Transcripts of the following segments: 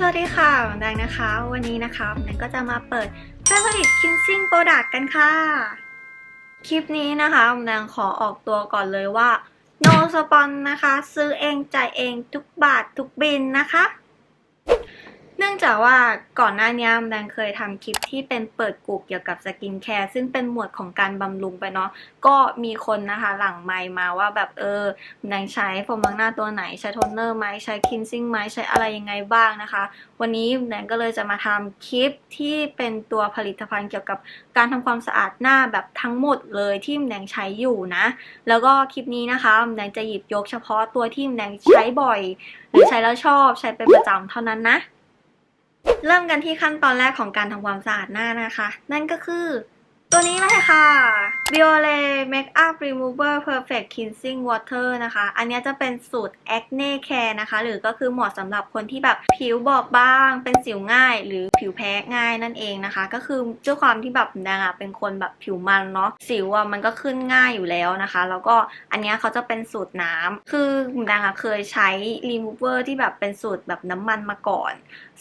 สวัสดีค่ะแดงนะคะ วันนี้นะคะแดงก็จะมาเปิดแฝงผลิตคิ้นซิ่งโปรดักต์กันค่ะ คลิปนี้นะคะแดงขอออกตัวก่อนเลยว่า no spon นะคะ ซื้อเองจ่ายเองทุกบาททุกบินนะคะ เนื่องจากว่าก่อนหน้านี้แดงเคยทำคลิปที่เป็นเปิดกลุ่มเกี่ยวกับสกินแคร์ซึ่งเป็นหมวดของการบำรุงไปเนาะก็มีคนนะคะหลังไมมาว่าแบบเออแดงใช้โฟมล้างหน้าตัวไหนใช้โทนเนอร์ไหมใช้คินซิ่งไหมใช้อะไรยังไงบ้างนะคะ วันนี้แดงก็เลยจะมาทำคลิปที่เป็นตัวผลิตภัณฑ์เกี่ยวกับการทำความสะอาดหน้าแบบทั้งหมดเลยที่แดงใช้อยู่นะ แล้วก็คลิปนี้นะคะแดงจะหยิบยกเฉพาะตัวที่แดงใช้บ่อย หรือใช้แล้วชอบใช้เป็นประจำเท่านั้นนะ เริ่มกันที่ขั้นตอนแรกของการทำความสะอาดหน้านะคะ นั่นก็คือ ตัวนี้เลยค่ะ Biore Makeup Remover Perfect Cleansing Water นะคะ อันนี้จะเป็นสูตร Acne Care นะคะ หรือก็คือเหมาะสำหรับคนที่แบบผิวบอบบาง เป็นสิวง่าย หรือผิวแพ้ง่ายนั่นเองนะคะ ก็คือด้วยความที่แบบแดงอะเป็นคนแบบผิวมันเนาะ สิวอะมันก็ขึ้นง่ายอยู่แล้วนะคะ แล้วก็อันนี้เขาจะเป็นสูตรน้ำ คือแดงอะเคยใช้ Remover ที่แบบเป็นสูตรแบบน้ำมันมาก่อน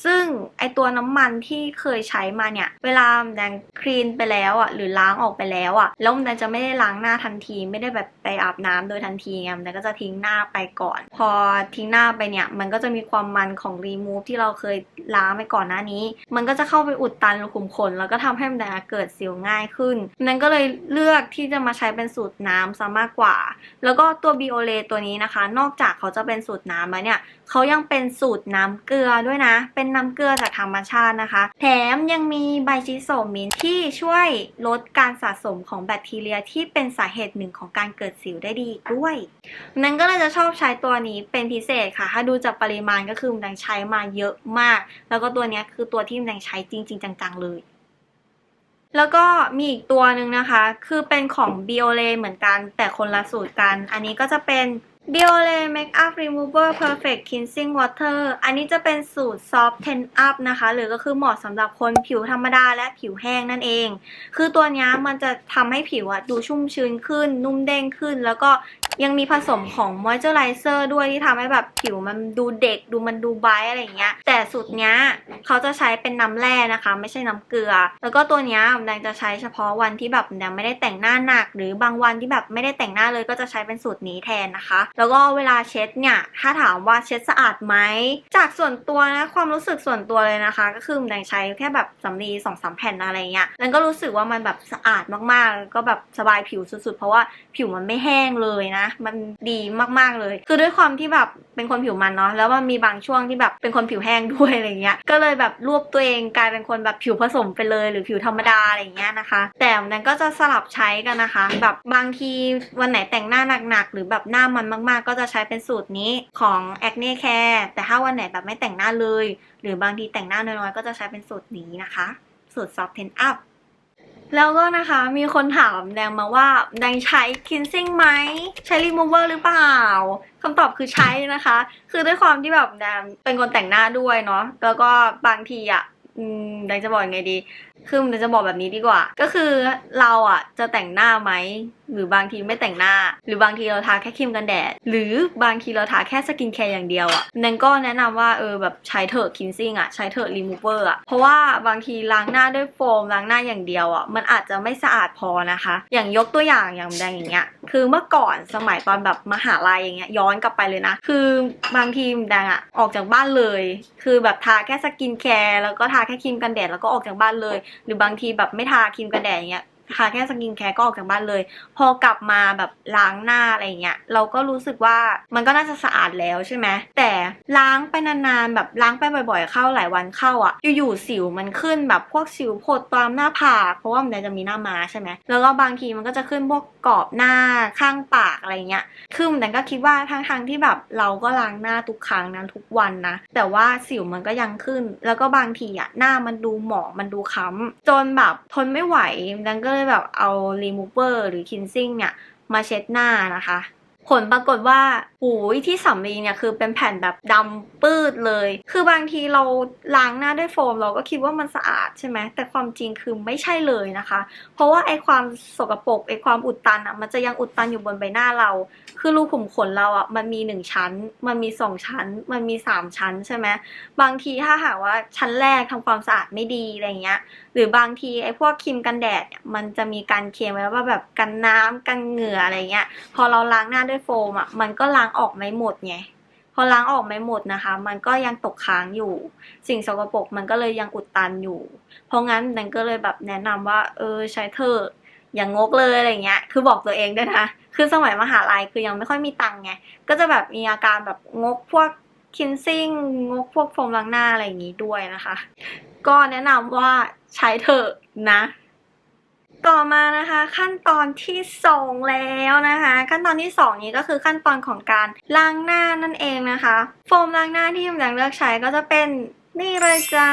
ซึ่งไอตัวน้ำมันที่เคยใช้มาเนี่ย เวลาแดงคลีนไปแล้วอะหรือล้างออกไปแล้วอะแล้วแดงจะไม่ได้ล้างหน้าทันที ไม่ได้แบบไปอาบน้ำโดยทันทีไงแดงก็จะทิ้งหน้าไปก่อน พอทิ้งหน้าไปเนี่ยมันก็จะมีความมันของรีมูฟที่เราเคยล้างไปก่อนหน้านี้ มันก็จะเข้าไปอุดตันรูขุมขนแล้วก็ทำให้แดงเกิดสิวง่ายขึ้นแดงก็เลยเลือกที่จะมาใช้เป็นสูตรน้ำซะมากกว่า แล้วก็ตัวบิโอเลตัวนี้นะคะ นอกจากเขาจะเป็นสูตรน้ำแล้วเนี่ย เขายังเป็นสูตรน้ำเกลือด้วยนะ เป็นน้ำเกลือจากธรรมชาตินะคะ แถมยังมีไบชิโซมินที่ช่วยลดการสะสมของแบคทีเรียที่เป็นสาเหตุหนึ่งของการเกิดสิวได้ดีด้วย นั้นก็เลยจะชอบใช้ตัวนี้เป็นพิเศษค่ะ ถ้าดูจากปริมาณก็คือมันดังใช้มาเยอะมาก แล้วก็ตัวนี้คือตัวที่มันดังใช้จริง ๆ จังๆเลยแล้วก็มีอีกตัวหนึ่งนะคะ คือเป็นของ Biore เหมือนกัน แต่คนละสูตรกัน อันนี้ก็จะเป็น Biore Makeup Remover Perfect Cleansing Water อันนี้จะเป็นสูตร Soft Ten Up นะคะ หรือก็คือเหมาะสำหรับคนผิวธรรมดาและผิวแห้งนั่นเอง คือตัวนี้มันจะทำให้ผิวอะดูชุ่มชื้นขึ้น นุ่มเด้งขึ้น แล้วก็ยังมีผสมของ Moisturizer ด้วยที่ทำให้แบบผิวมันดูเด็ก ดูมันดูไบอะไรอย่างเงี้ย แต่สูตรนี้เขาจะใช้เป็นน้ำแร่นะคะ ไม่ใช่น้ำเกลือ แล้วก็ตัวนี้แดงจะใช้เฉพาะวันที่แบบแดงไม่ได้แต่งหน้าหนัก หรือบางวันที่แบบไม่ได้แต่งหน้าเลยก็จะใช้เป็นสูตรนี้แทนนะคะแล้วก็เวลาเช็ดเนี่ยถ้าถามว่าเช็ดสะอาดไหมจากส่วนตัวนะความรู้สึกส่วนตัวเลยนะคะ ก็คือแดงใช้แค่แบบสำลีสองสามแผ่นอะไรเงี้ยแดงก็รู้สึกว่ามันแบบสะอาดมากๆแล้วก็แบบสบายผิวสุดๆ เพราะว่าผิวมันไม่แห้งเลยนะ มันดีมากๆเลย คือด้วยความที่แบบเป็นคนผิวมันเนาะแล้วมันมีบางช่วงที่แบบเป็นคนผิวแห้งด้วยอะไรเงี้ยก็เลยแบบรวบตัวเองกลายเป็นคนแบบผิวผสมไปเลย หรือผิวธรรมดาอะไรเงี้ยนะคะ แต่นั้นก็จะสลับใช้กันนะคะ แบบบางทีวันไหนแต่งหน้าหนักๆหรือแบบหน้ามันมากๆ ก็จะใช้เป็นสูตรนี้ของ Acne Care แต่ถ้าวันไหนแบบไม่แต่งหน้าเลย หรือบางทีแต่งหน้าน้อยๆ ก็จะใช้เป็นสูตรนี้นะคะ สูตร Soft Ten Up แล้วก็นะคะมีคนถามแดงมาว่าแดงใช้ cleansing ไหมใช้ remover หรือเปล่าคำตอบคือใช้นะคะ คือด้วยความที่แบบแดงเป็นคนแต่งหน้าด้วยเนาะแล้วก็บางทีอะแดงจะบอกยังไงดี คือมันจะบอกแบบนี้ดีกว่า ก็คือเราอะจะแต่งหน้าไหม หรือบางทีไม่แต่งหน้า หรือบางทีเราทาแค่ครีมกันแดด หรือบางทีเราทาแค่สกินแคร์อย่างเดียวอะนันก็แนะนำว่าเออแบบใช้เถอะคินซิ่งอะใช้เถอะรีมูเวอร์อะเพราะว่าบางทีล้างหน้าด้วยโฟมล้างหน้าอย่างเดียวอะมันอาจจะไม่สะอาดพอนะคะ อย่างยกตัวอย่างอย่างแดงอย่างเงี้ยคือเมื่อก่อนสมัยตอนแบบมหาลัยอย่างเงี้ยย้อนกลับไปเลยนะ คือบางทีแดงอะออกจากบ้านเลย คือแบบทาแค่สกินแคร์แล้วก็ทาแค่ครีมกันแดดแล้วก็ออกจากบ้านเลยหรือบางทีแบบไม่ทาครีมกันแดดอย่างเงี้ยทาแค่สกินแคร์ก็ออกจากบ้านเลย พอกลับมาแบบล้างหน้าอะไรเงี้ยเราก็รู้สึกว่ามันก็น่าจะสะอาดแล้วใช่ไหมแต่ล้างไปนานๆแบบล้างไปบ่อยๆเข้าหลายวันเข้าอะอยู่ๆสิวมันขึ้นแบบพวกสิวโผดตามหน้าผากเพราะว่ามันจะมีหน้ามาใช่ไหมแล้วก็บางทีมันก็จะขึ้นพวก กรอบหน้าข้างปากอะไรเงี้ย คือแต่ก็คิดว่าทั้งๆที่แบบเราก็ล้างหน้าทุกครั้งนะทุกวันนะ แต่ว่าสิวมันก็ยังขึ้น แล้วก็บางทีอะหน้ามันดูหมองมันดูค้ำจนแบบทนไม่ไหวดังก็เลยแบบเอารีมูเวอร์หรือคินซิ่งเนี่ยมาเช็ดหน้านะคะ ผลปรากฏว่าหูยที่สำลีเนี่ยคือเป็นแผ่นแบบดำปื้ดเลย คือบางทีเราล้างหน้าด้วยโฟมเราก็คิดว่ามันสะอาดใช่ไหมแต่ความจริงคือไม่ใช่เลยนะคะ เพราะว่าไอความสกปรกไอความอุดตันอะมันจะยังอุดตันอยู่บนใบหน้าเรา คือรูขุมขนเราอะมันมีหนึ่งชั้น มันมีสองชั้น มันมีสามชั้นใช่ไหมบางทีถ้าหากว่าชั้นแรกทำความสะอาดไม่ดีอะไรเงี้ย รือบางทีไอ้พวกครีมกันแดดเนี่ยมันจะมีการเคลมไว้ว่าแบบกันน้ำกันเหงื่ออะไรเงี้ย พอเราล้างหน้าด้วยโฟมอะมันก็ล้างออกไม่หมดไงพอล้างออกไม่หมดนะคะ มันก็ยังตกค้างอยู่ สิ่งสกปรกมันก็เลยยังอุดตันอยู่ เพราะงั้นนันก็เลยแบบแนะนำว่า เออใช้เถอะอย่างงกเลยอะไรเงี้ย คือบอกตัวเองด้วยนะ คือสมัยมหาลัยคือยังไม่ค่อยมีตังค์ไง ก็จะแบบมีอาการแบบงกพวกคินซิ่งงกพวกโฟมล้างหน้าอะไรอย่างงี้ด้วยนะคะ ก็แนะนำว่าใช้เถอะนะ ต่อมานะคะขั้นตอนที่สองแล้วนะคะ ขั้นตอนที่สองนี้ก็คือขั้นตอนของการล้างหน้านั่นเองนะคะ โฟมล้างหน้าที่ผมอยากเลือกใช้ก็จะเป็นนี่เลยจ้า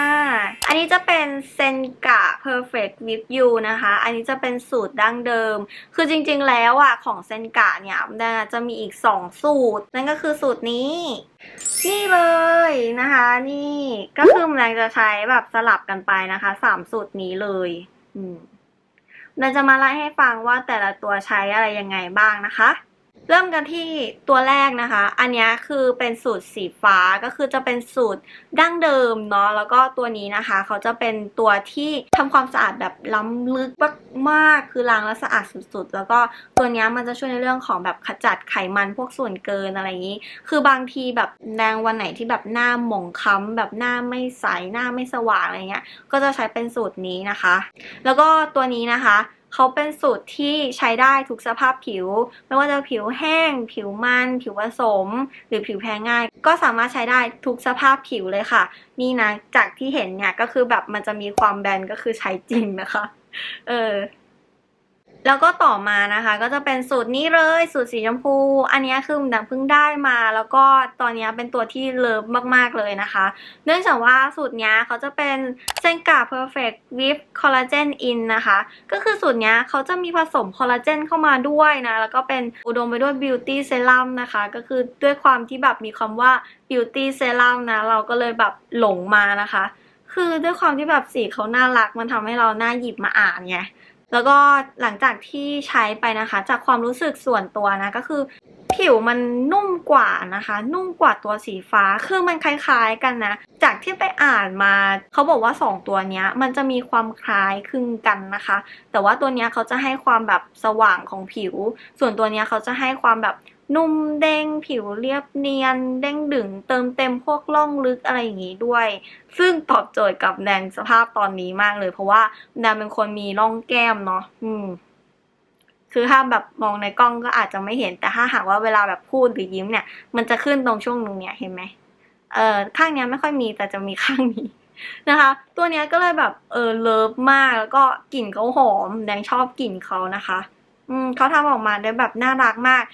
อันนี้จะเป็นเซนกะ Perfect Whip You นะคะ อันนี้จะเป็นสูตรดั้งเดิม คือจริงๆแล้วอะของเซนกะเนี่ยมันจะมีอีก 2 สูตร นั่นก็คือสูตรนี้ นี่เลยนะคะ นี่ก็คือมันจะใช้แบบสลับกันไปนะคะสามสูตรนี้เลย อืมเราจะมาไล่ให้ฟังว่าแต่ละตัวใช้อะไรยังไงบ้างนะคะ เริ่มกันที่ตัวแรกนะคะ อันนี้คือเป็นสูตรสีฟ้าก็คือจะเป็นสูตรดั้งเดิมเนาะ แล้วก็ตัวนี้นะคะ เขาจะเป็นตัวที่ทำความสะอาดแบบล้ำลึกมากๆ คือล้างแล้วสะอาดสุดๆ แล้วก็ตัวนี้มันจะช่วยในเรื่องของแบบขจัดไขมันพวกส่วนเกินอะไรอย่างนี้ คือบางทีแบบแดงวันไหนที่แบบหน้าหมองคล้ำแบบหน้าไม่ใส หน้าไม่สว่างอะไรเงี้ย ก็จะใช้เป็นสูตรนี้นะคะ แล้วก็ตัวนี้นะคะ เขาเป็นสูตรที่ใช้ได้ทุกสภาพผิว ไม่ว่าจะผิวแห้ง ผิวมัน ผิวผสม หรือผิวแพ้ง่าย ก็สามารถใช้ได้ทุกสภาพผิวเลยค่ะ นี่นะ จากที่เห็นเนี่ยก็คือแบบมันจะมีความแบนก็คือใช้จริงนะคะ เออ แล้วก็ต่อมานะคะ ก็จะเป็นสูตรนี้เลยสูตรสีชมพู อันนี้คือดังเพิ่งได้มา แล้วก็ตอนนี้เป็นตัวที่เลิฟมากๆเลยนะคะ เนื่องจากว่าสูตรนี้เขาจะเป็นเซนกา perfect with collagen in นะคะ ก็คือสูตรนี้เขาจะมีผสมคอลลาเจนเข้ามาด้วยนะ แล้วก็เป็นอุดมไปด้วย beauty serum นะคะ ก็คือด้วยความที่แบบมีคำว่า beauty serum นะ เราก็เลยแบบหลงมานะคะ คือด้วยความที่แบบสีเขาน่ารักมันทำให้เราหน้าหยิบมาอ่านไง แล้วก็หลังจากที่ใช้ไปนะคะ จากความรู้สึกส่วนตัวนะก็คือ ผิวมันนุ่มกว่านะคะ นุ่มกว่าตัวสีฟ้าคือมันคล้ายๆกันนะ จากที่ไปอ่านมาเขาบอกว่า 2 ตัวเนี้ย มันจะมีความคล้ายคลึงกันนะคะ แต่ว่าตัวเนี้ยเขาจะให้ความแบบสว่างของผิว ส่วนตัวเนี้ยเขาจะให้ความแบบ นุ่มเด้งผิวเรียบเนียน เด้งดึงเติมเต็มพวกร่องลึกอะไรอย่างงี้ด้วย ซึ่งตอบโจทย์กับแดงสภาพตอนนี้มากเลย เพราะว่าแดงเป็นคนมีร่องแก้มเนาะอืม คือถ้าแบบมองในกล้องก็อาจจะไม่เห็นแต่ถ้าหากว่าเวลาแบบพูดหรือยิ้มเนี่ย มันจะขึ้นตรงช่วงนึงเนี่ยเห็นไหมเออข้างเนี้ยไม่ค่อยมีแต่จะมีข้างนี้นะคะ ตัวเนี้ยก็เลยแบบเออเลิฟมากแล้วก็กลิ่นเขาหอมแดงชอบกลิ่นเขานะคะ อืมเขาทำออกมาได้แบบน่ารักมาก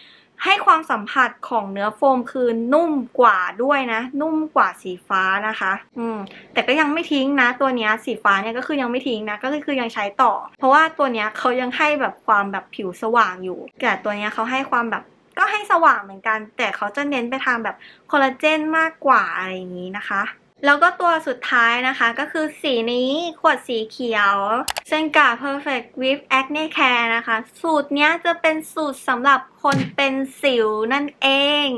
ให้ความสัมผัสของเนื้อโฟมคือนุ่มกว่าด้วยนะ นุ่มกว่าสีฟ้านะคะ อืม แต่ก็ยังไม่ทิ้งนะ ตัวนี้สีฟ้าเนี่ยก็คือยังไม่ทิ้งนะ ก็คือยังใช้ต่อ เพราะว่าตัวนี้เขายังให้แบบความแบบผิวสว่างอยู่ แต่ตัวนี้เขาให้ความแบบก็ให้สว่างเหมือนกัน แต่เขาจะเน้นไปทางแบบคอลลาเจนมากกว่าอะไรอย่างนี้นะคะแล้วก็ตัวสุดท้ายนะคะก็คือสีนี้ขวดสีเขียวเซนกา Perfect with Acne Care นะคะ สูตรเนี้ยจะเป็นสูตรสำหรับคนเป็นสิวนั่นเอง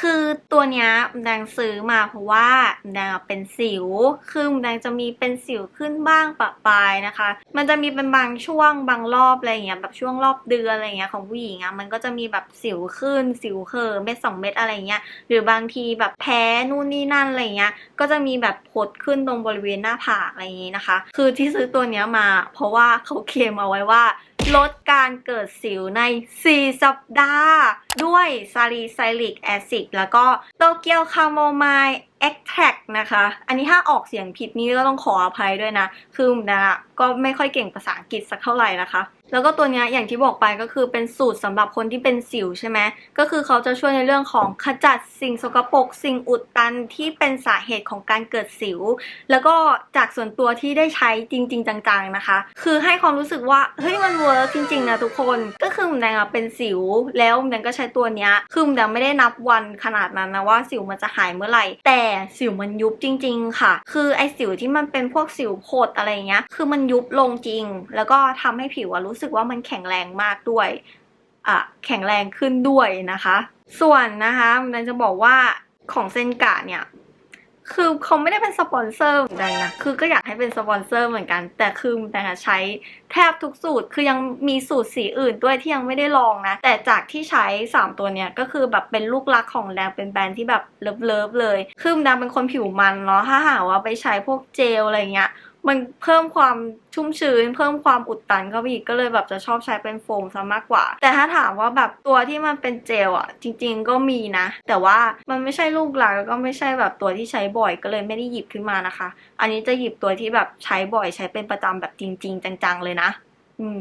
คือตัวเนี้ยแดงซื้อมาเพราะว่าแดงเป็นสิว คือแดงจะมีเป็นสิวขึ้นบ้างปะปายนะคะ มันจะมีเป็นบางช่วงบางรอบอะไรเงี้ยแบบช่วงรอบเดือนอะไรเงี้ยของผู้หญิงอะมันก็จะมีแบบสิวขึ้นสิวเคอเม็ดสองเม็ดอะไรเงี้ย หรือบางทีแบบแพ้นู่นนี่นั่นอะไรเงี้ย ก็จะมีแบบผดขึ้นตรงบริเวณหน้าผากอะไรอย่างงี้นะคะ คือที่ซื้อตัวเนี้ยมา เพราะว่าเขาเคลมเอาไว้ว่า ลดการเกิดสิวใน 4 สัปดาห์ ด้วยซาลิไซลิกแอซิดแล้วก็โตเกียวคาโมไมล์เอ็กแทกนะคะ อันนี้ถ้าออกเสียงผิดนี่ก็ต้องขออภัยด้วยนะ คือนะก็ไม่ค่อยเก่งภาษาอังกฤษสักเท่าไหร่นะคะ แล้วก็ตัวนี้อย่างที่บอกไปก็คือเป็นสูตรสำหรับคนที่เป็นสิวใช่ไหมก็คือเขาจะช่วยในเรื่องของขจัดสิ่งสกปรกสิ่งอุดตันที่เป็นสาเหตุของการเกิดสิว แล้วก็จากส่วนตัวที่ได้ใช้จริง ๆ จังๆนะคะ คือให้ความรู้สึกว่าเฮ้ยมันเวิร์กจริงๆนะทุกคนก็คือมแดงอะเป็นสิว แล้วมแดงก็ใช้ตัวนี้คือมแดงไม่ได้นับวันขนาดนั้นนะว่าสิวมันจะหายเมื่อไหร่ แต่สิวมันยุบจริง ๆ ค่ะ คือไอสิวที่มันเป็นพวกสิวโผดอะไรเงี้ยคือมันยุบลงจริง แล้วก็ทำให้ผิวอะรู้สึกว่ามันแข็งแรงมากด้วยอะแข็งแรงขึ้นด้วยนะคะ ส่วนนะคะมันจะบอกว่าของเซนกะเนี่ยคือเขาไม่ได้เป็นสปอนเซอร์เหมือนกันนะ คือก็อยากให้เป็นสปอนเซอร์เหมือนกัน แต่คือแต่ใช้แทบทุกสูตร คือยังมีสูตรสีอื่นด้วยที่ยังไม่ได้ลองนะ แต่จากที่ใช้ 3 ตัวเนี้ยก็คือแบบเป็นลูกรักของแดงเป็นแบรนด์ที่แบบเลิฟๆเลย คือแดงเป็นคนผิวมันเนาะ ถ้าหาว่าไปใช้พวกเจลอะไรเงี้ย มันเพิ่มความชุ่มชื้น เพิ่มความอุดตันเข้าไปอีกก็เลยแบบจะชอบใช้เป็นโฟมซะมากกว่า แต่ถ้าถามว่าแบบตัวที่มันเป็นเจลอะจริง ๆ ก็มีนะ แต่ว่ามันไม่ใช่ลูกหลักแล้วก็ไม่ใช่แบบตัวที่ใช้บ่อยก็เลยไม่ได้หยิบขึ้นมานะคะ อันนี้จะหยิบตัวที่แบบใช้บ่อยใช้เป็นประจำแบบจริง ๆ จังๆเลยนะ อืม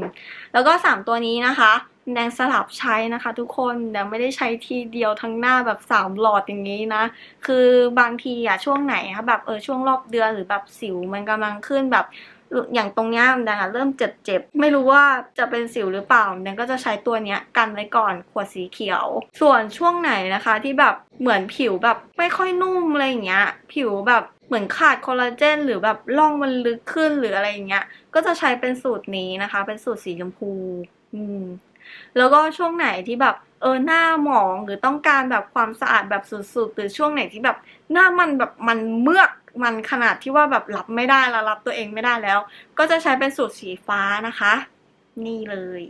แล้วก็ 3 ตัวนี้นะคะ แดงสลับใช้นะคะทุกคนแดงไม่ได้ใช้ทีเดียวทั้งหน้าแบบ3หลอดอย่างนี้นะ คือบางทีอะช่วงไหนคะแบบเออช่วงรอบเดือนหรือแบบสิวมันกำลังขึ้นแบบอย่างตรงเนี้ยแดงอะเริ่มเจ็บเจ็บไม่รู้ว่าจะเป็นสิวหรือเปล่าแดงก็จะใช้ตัวเนี้ยกันไว้ก่อนขวดสีเขียว ส่วนช่วงไหนนะคะที่แบบเหมือนผิวแบบไม่ค่อยนุ่มอะไรอย่างเงี้ย ผิวแบบเหมือนขาดคอลลาเจนหรือแบบร่องมันลึกขึ้นหรืออะไรอย่างเงี้ย ก็จะใช้เป็นสูตรนี้นะคะ เป็นสูตรสีชมพู อืม แล้วก็ช่วงไหนที่แบบเออหน้าหมองหรือต้องการแบบความสะอาดแบบสุดๆ หรือช่วงไหนที่แบบหน้ามันแบบมันเมือกมันขนาดที่ว่าแบบรับไม่ได้แล้วรับตัวเองไม่ได้แล้ว ก็จะใช้เป็นสูตรสีฟ้านะคะ นี่เลย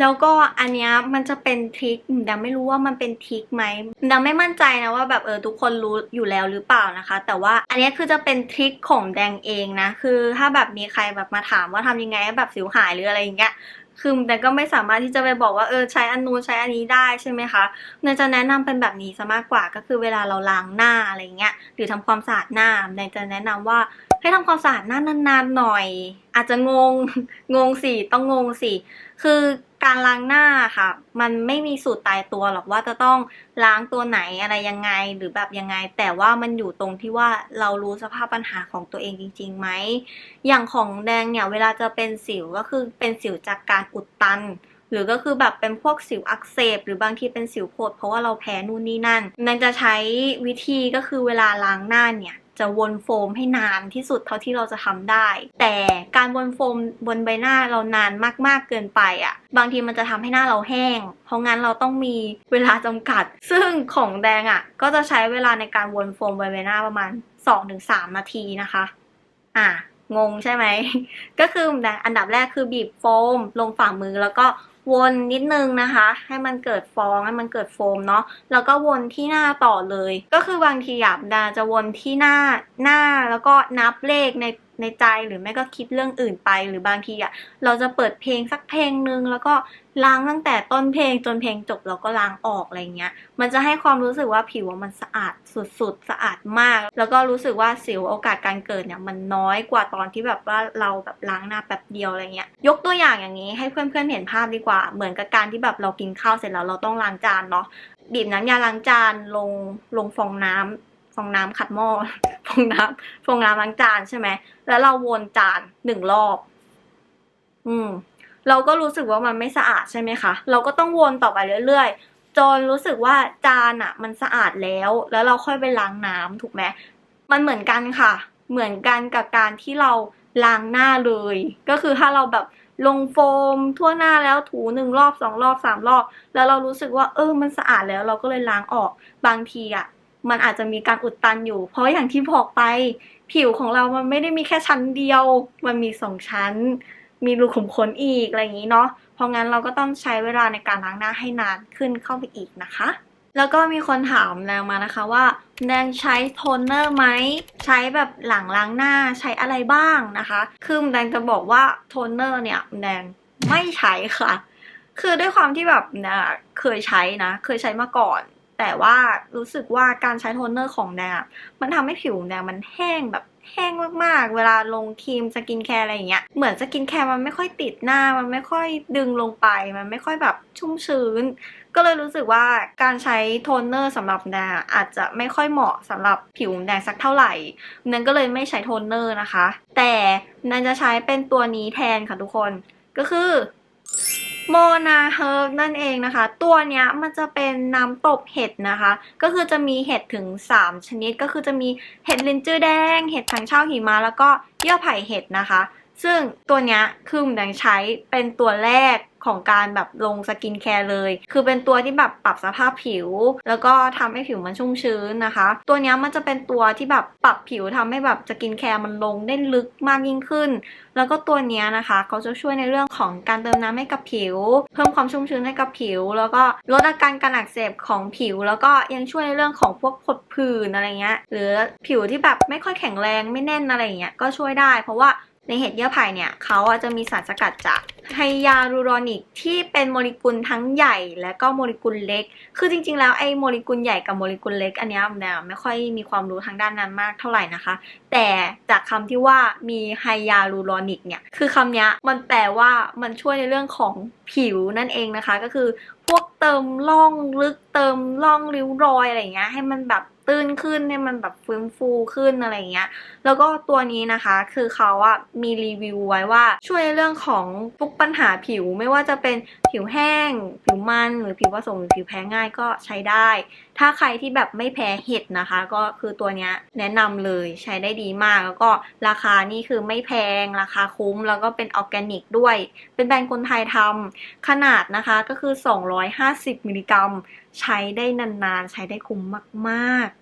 แล้วก็อันเนี้ยมันจะเป็นทริคดังไม่รู้ว่ามันเป็นทริคไหมดังไม่มั่นใจนะว่าแบบเออทุกคนรู้อยู่แล้วหรือเปล่านะคะ แต่ว่าอันนี้คือจะเป็นทริคของแดงเองนะคือถ้าแบบมีใครแบบมาถามว่าทำยังไงให้แบบสิวหายหรืออะไรอย่างเงี้ย คือแต่ก็ไม่สามารถที่จะไปบอกว่าเออใช้อันนู้นใช้อันนี้ได้ใช่ไหมคะเนยจะแนะนำเป็นแบบนี้ซะมากกว่าก็คือเวลาเราล้างหน้าอะไรเงี้ยหรือทำความสะอาดหน้าเนยจะแนะนำว่าให้ทำความสะอาดหน้านานๆหน่อย อาจจะงงงงสิต้องงงสิคือ การล้างหน้าค่ะ มันไม่มีสูตรตายตัวหรอกว่าจะต้องล้างตัวไหนอะไรยังไงหรือแบบยังไง แต่ว่ามันอยู่ตรงที่ว่าเรารู้สภาพปัญหาของตัวเองจริงๆไหมอย่างของแดงเนี่ยเวลาจะเป็นสิวก็คือเป็นสิวจากการอุดตัน หรือก็คือแบบเป็นพวกสิวอักเสบหรือบางทีเป็นสิวโผดเพราะว่าเราแพ้นู่นนี่นั่นแดงจะใช้วิธีก็คือเวลาล้างหน้าเนี่ย จะวนโฟมให้นานที่สุดเท่าที่เราจะทำได้ แต่การวนโฟมบนใบหน้าเรานานมากๆเกินไปอะ่ะ บางทีมันจะทำให้หน้าเราแห้ง เพราะงั้นเราต้องมีเวลาจำกัด ซึ่งของแดงอะ่ะ ก็จะใช้เวลาในการวนโฟมบนใบหน้าประมาณ 2-3 นาทีนะคะ อะงงใช่ไหม ก็คืออันดับแรกคือบีบโฟม ลงฝ่ามือแล้วก็ วนนิดนึงนะคะ ให้มันเกิดฟองให้มันเกิดโฟมเนาะแล้วก็วนที่หน้าต่อเลย ก็คือบางทีอะดาจะวนที่หน้าหน้าแล้วก็นับเลขในในใจหรือไม่ก็คิดเรื่องอื่นไป หรือบางทีอะเราจะเปิดเพลงสักเพลงนึง แล้วก็ล้างตั้งแต่ต้นเพลงจนเพลงจบแล้วก็ล้างออกอะไรเงี้ย มันจะให้ความรู้สึกว่าผิวมันสะอาดสุดๆสะอาดมาก แล้วก็รู้สึกว่าสิวโอกาสการเกิดเนี่ยมันน้อยกว่าตอนที่แบบว่าเราแบบล้างหน้าแป๊บเดียวอะไรเงี้ยยกตัวอย่างอย่างนี้ให้เพื่อนๆเห็นภาพดีกว่า เหมือนกับการที่แบบเรากินข้าวเสร็จแล้วเราต้องล้างจานเนาะบีบน้ำยาล้างจานลงลงฟองน้ำ ฟองน้ำขัดหม้อฟองน้ำฟองน้ำล้างจานใช่ไหมแล้วเราวนจานหนึ่งรอบ อืม เราก็รู้สึกว่ามันไม่สะอาดใช่ไหมคะ เราก็ต้องวนต่อไปเรื่อยๆจนรู้สึกว่าจานอะมันสะอาดแล้ว แล้วเราค่อยไปล้างน้ำถูกไหมมันเหมือนกันค่ะ เหมือนกันกับการที่เราล้างหน้าเลย ก็คือถ้าเราแบบลงโฟมทั่วหน้าแล้วถูหนึ่งรอบสองรอบสามรอบ แล้วเรารู้สึกว่าเออมันสะอาดแล้วเราก็เลยล้างออกบางทีอะ มันอาจจะมีการอุดตันอยู่ เพราะอย่างที่บอกไป ผิวของเรามันไม่ได้มีแค่ชั้นเดียว มันมีสองชั้น มีรูขุมขนอีกอะไรอย่างนี้เนาะ เพราะงั้นเราก็ต้องใช้เวลาในการล้างหน้าให้นานขึ้นเข้าไปอีกนะคะ แล้วก็มีคนถามแดงมานะคะว่าแดงใช้โทนเนอร์ไหม ใช้แบบหลังล้างหน้าใช้อะไรบ้างนะคะ คือแดงจะบอกว่าโทนเนอร์เนี่ยแดงไม่ใช้ค่ะคือด้วยความที่แบบแดงอะเคยใช้นะ เคยใช้มาก่อน แต่ว่ารู้สึกว่าการใช้โทนเนอร์ของแดงมันทำให้ผิวแดงมันแห้งแบบแห้งมากๆ เวลาลงครีมสกินแคร์อะไรอย่างเงี้ย เหมือนสกินแคร์มันไม่ค่อยติดหน้า มันไม่ค่อยดึงลงไป มันไม่ค่อยแบบชุ่มชื้น ก็เลยรู้สึกว่าการใช้โทนเนอร์สำหรับแดงอาจจะไม่ค่อยเหมาะสำหรับผิวแดงสักเท่าไหร่นันก็เลยไม่ใช้โทนเนอร์นะคะ แต่นันจะใช้เป็นตัวนี้แทนค่ะทุกคน ก็คือ โมนาเฮิร์บนั่นเองนะคะ ตัวเนี้ยมันจะเป็นน้ำตบเห็ดนะคะ ก็คือจะมีเห็ดถึง 3 ชนิดก็คือจะมีเห็ดลินจือแดง เห็ดถังเช่าหิมะแล้วก็เยื่อไผ่เห็ดนะคะ ซึ่งตัวเนี้ยคือหมแดงใช้เป็นตัวแรกของการแบบลงสกินแคร์เลย คือเป็นตัวที่แบบปรับสภาพผิว แล้วก็ทำให้ผิวมันชุ่มชื้นนะคะ ตัวนี้มันจะเป็นตัวที่แบบปรับผิวทำให้แบบสกินแคร์มันลงได้ลึกมากยิ่งขึ้น แล้วก็ตัวนี้นะคะเขาจะช่วยในเรื่องของการเติมน้ำให้กับผิว เพิ่มความชุ่มชื้นให้กับผิว แล้วก็ลดอาการการอักเสบของผิว แล้วก็ยังช่วยในเรื่องของพวกผดผื่นอะไรเงี้ย หรือผิวที่แบบไม่ค่อยแข็งแรงไม่แน่นอะไรเงี้ยก็ช่วยได้ เพราะว่า ในเห็ดเยื่อไผ่เนี่ยเขาจะมีสารสกัดจากไฮยาลูรอนิกที่เป็นโมเลกุลทั้งใหญ่และก็โมเลกุลเล็ก คือจริงๆ แล้วไอ้โมเลกุลใหญ่กับโมเลกุลเล็กอันนี้ยแนวไม่ค่อยมีความรู้ทางด้านนั้นมากเท่าไหร่นะคะ แต่จากคำที่ว่ามีไฮยาลูรอนิกเนี่ยคือคำนี้มันแปลว่ามันช่วยในเรื่องของผิวนั่นเองนะคะ ก็คือพวกเติมร่องลึกเติมร่องริ้วรอยอะไรเงี้ยให้มันแบบ ตื้นขึ้นให้มันแบบฟื้นฟูขึ้นอะไรเงี้ย แล้วก็ตัวนี้นะคะคือเขาอะมีรีวิวไว้ว่าช่วยในเรื่องของทุกปัญหาผิวไม่ว่าจะเป็นผิวแห้ง ผิวมันหรือผิวผสมหรือผิวแพ้ง่ายก็ใช้ได้ ถ้าใครที่แบบไม่แพ้เห็ดนะคะ ก็คือตัวเนี้ยแนะนำเลยใช้ได้ดีมากแล้วก็ราคานี่คือไม่แพงราคาคุ้มแล้วก็เป็นออร์แกนิกด้วย เป็นแบรนด์คนไทยทำขนาดนะคะก็คือ 250 มิลลิกรัม ใช้ได้นานๆ ใช้ได้คุ้มมากๆ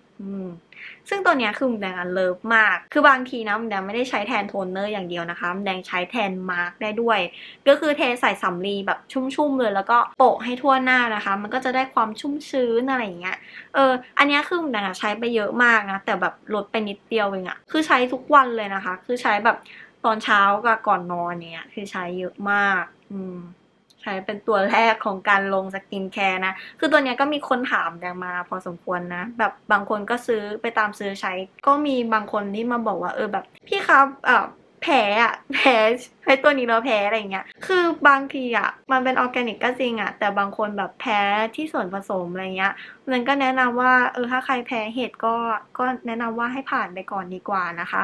ซึ่งตัวเนี้ยคือมุมแดงอันเลิฟมาก คือบางทีนะมแดงไม่ได้ใช้แทนโทนเนอร์อย่างเดียวนะคะมแดงใช้แทนมาร์กได้ด้วย ก็คือเทใส่สำลีแบบชุ่มๆเลย แล้วก็โปะให้ทั่วหน้านะคะ มันก็จะได้ความชุ่มชื้นอะไรอย่างเงี้ย เออ อันนี้คือมุมแดงใช้ไปเยอะมากนะ แต่แบบลดไปนิดเดียวเองอะคือใช้ทุกวันเลยนะคะ คือใช้แบบตอนเช้ากับก่อนนอนเนี่ยคือใช้เยอะมาก อืม ใช้เป็นตัวแรกของการลงสกินแคร์นะ คือตัวเนี้ยก็มีคนถามแดงมาพอสมควรนะ แบบบางคนก็ซื้อไปตามซื้อใช้ ก็มีบางคนที่มาบอกว่าเออแบบ พี่ครับเออแพ้อะแพ้ใช้ตัวนี้แล้วแพ้อะไรเงี้ย คือบางทีอะมันเป็นออร์แกนิกก็จริงอะแต่บางคนแบบแพ้ที่ส่วนผสมอะไรเงี้ยมันก็แนะนำว่าเออถ้าใครแพ้เห็ดก็ก็แนะนำว่าให้ผ่านไปก่อนดีกว่านะคะ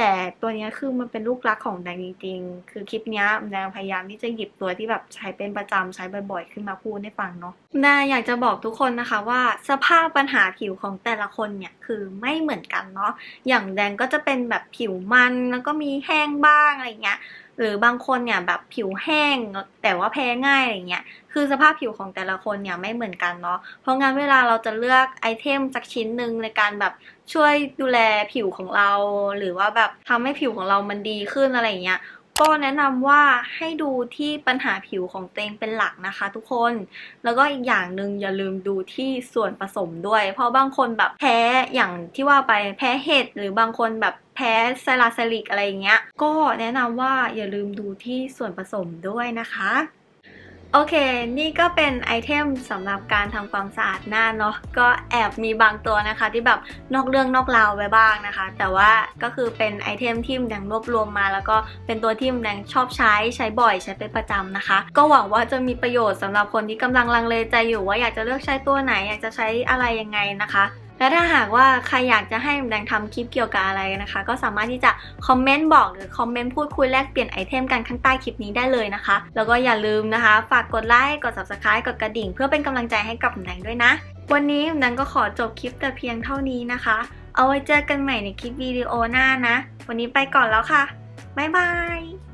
แต่ตัวนี้คือมันเป็นลูกรักของแดงจริงๆ คือคลิปนี้แดงพยายามที่จะหยิบตัวที่แบบใช้เป็นประจำใช้บ่อยๆ ขึ้นมาพูดให้ฟังเนาะแดงอยากจะบอกทุกคนนะคะว่าสภาพปัญหาผิวของแต่ละคนเนี่ยคือไม่เหมือนกันเนาะ อย่างแดงก็จะเป็นแบบผิวมันแล้วก็มีแห้งบ้างอะไรเงี้ย หรือบางคนเนี่ยแบบผิวแห้งแต่ว่าแพ้ง่ายอะไรเงี้ยคือสภาพผิวของแต่ละคนเนี่ยไม่เหมือนกันเนาะเพราะงั้นเวลาเราจะเลือกไอเทมสักชิ้นหนึ่งในการแบบช่วยดูแลผิวของเรา หรือว่าแบบทำให้ผิวของเรามันดีขึ้นอะไรเงี้ย ก็แนะนำว่าให้ดูที่ปัญหาผิวของตัวเองเป็นหลักนะคะ ทุกคน แล้วก็อีกอย่างหนึ่งอย่าลืมดูที่ส่วนผสมด้วย เพราะบางคนแบบแพ้อย่างที่ว่าไปแพ้เห็ดหรือบางคนแบบแพ้ไซลาเซลิกอะไรอย่างเงี้ย ก็แนะนำว่าอย่าลืมดูที่ส่วนผสมด้วยนะคะ โอเค นี่ก็เป็นไอเทมสำหรับการทำความสะอาดหน้าเนาะ ก็แอบมีบางตัวนะคะ ที่แบบนอกเรื่องนอกราวไว้บ้างนะคะ แต่ว่าก็คือเป็นไอเทมที่มแดงรวบรวมมา แล้วก็เป็นตัวที่มแดงชอบใช้ใช้บ่อยใช้เป็นประจำนะคะ ก็หวังว่าจะมีประโยชน์สำหรับคนที่กำลังลังเลใจอยู่ว่าอยากจะเลือกใช้ตัวไหน อยากจะใช้อะไรยังไงนะคะ และถ้าหากว่าใครอยากจะให้แดงทำคลิปเกี่ยวกับอะไรนะคะ ก็สามารถที่จะคอมเมนต์บอกหรือคอมเมนต์พูดคุยแลกเปลี่ยนไอเทมกันข้างใต้คลิปนี้ได้เลยนะคะ แล้วก็อย่าลืมนะคะ ฝากกดไลค์กด subscribe กดกระดิ่ง เพื่อเป็นกำลังใจให้กับแดงด้วยนะ วันนี้แดงก็ขอจบคลิปแต่เพียงเท่านี้นะคะ เอาไว้เจอกันใหม่ในคลิปวิดีโอหน้านะ วันนี้ไปก่อนแล้วค่ะบ๊ายบาย